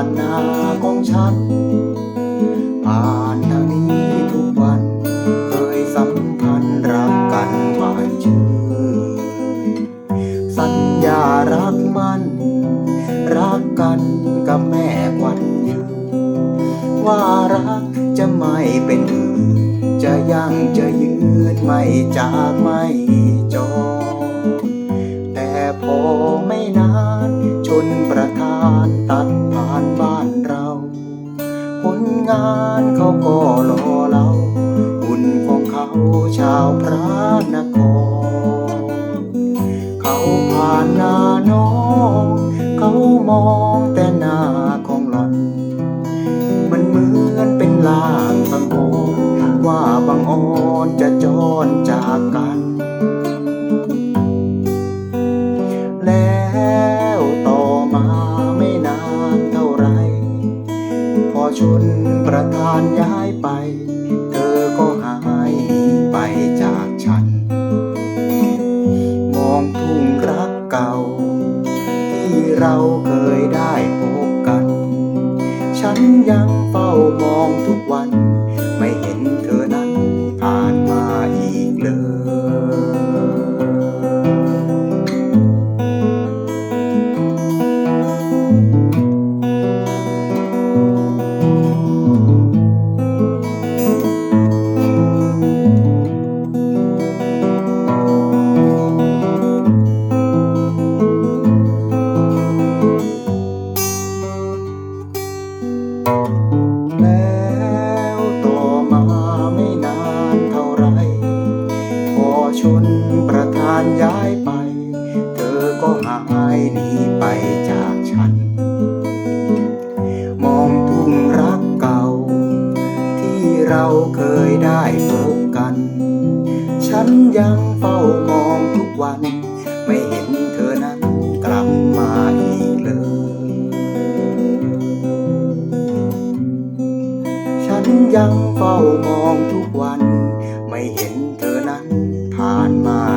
านหน้าของฉัน ผ่านทางนี้ทุกวัน เคยสัมพันธ์รักกันหวานชื่นสัญญารักมัน รักกันกับแม่ควันยืนว่ารักจะไม่เป็นอื่นจะยังจะยืดไม่จากไม่จองแต่พอไม่นาน ชนประทาน งานเขาก็รอเราหุ่นของเขาชาวพระนครเขาผ่านหน้าน้อง เขามอง นประธานย้ายไป เธอก็หายหนีไปจากฉัน มองทุ่งรักเก่า ที่เราเคยได้พบกัน ฉันยังเฝ้ามองทุกวัน แล้วต่อมาไม่นานเท่าไร พอชนประธานย้ายไป เธอก็หายหนีไปจากฉัน มองทุ่งรักเก่า ที่เราเคยได้พบกัน ฉันยังเฝ้ามองทุกวัน ไม่เห็นเธอนั้นกลับ ยังเฝ้ามองทุกวัน ไม่เห็นเธอนั้นผ่านมา